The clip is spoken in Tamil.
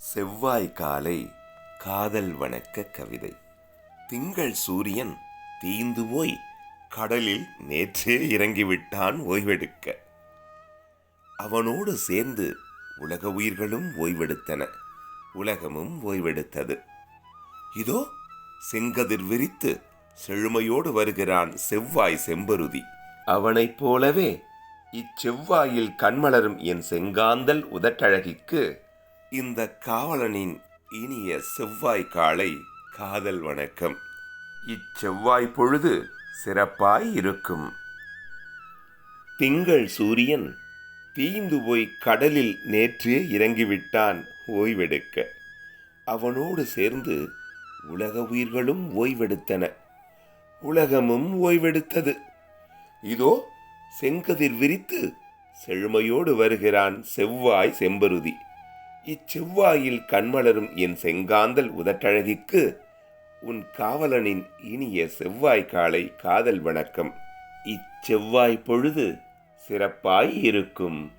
செவ்வாய் காலை காதல் வணக்க கவிதை. திங்கள் சூரியன் தீந்து போய் கடலில் நேற்றே இறங்கிவிட்டான் ஓய்வெடுக்க. அவனோடு சேர்ந்து உலக உயிர்களும் ஓய்வெடுத்தன. உலகமும் ஓய்வெடுத்தது. இதோ செங்கதிர் விரித்து செழுமையோடு வருகிறான் செவ்வாய் செம்பருதி. அவனைப் போலவே இச்செவ்வாயில் கண்மலரும் என் செங்காந்தல் உதட்டழகிக்கு இந்த காவலனின் இனிய செவ்வாய் காலை காதல் வணக்கம். இச்செவ்வாய் பொழுது சிறப்பாய் இருக்கும். திங்கள் சூரியன் தீந்து போய் கடலில் நேற்றே இறங்கிவிட்டான் ஓய்வெடுக்க. அவனோடு சேர்ந்து உலக உயிர்களும் ஓய்வெடுத்தன. உலகமும் ஓய்வெடுத்தது. இதோ செங்கதிர் விரித்து செழுமையோடு வருகிறான் செவ்வாய் செம்பருதி. இச்செவ்வாயில் கண்மலரும் என் செங்காந்தல் உதட்டழகிக்கு உன் காவலனின் இனிய செவ்வாய் காலை காதல் வணக்கம். இச்செவ்வாய் பொழுது சிறப்பாய் இருக்கும்.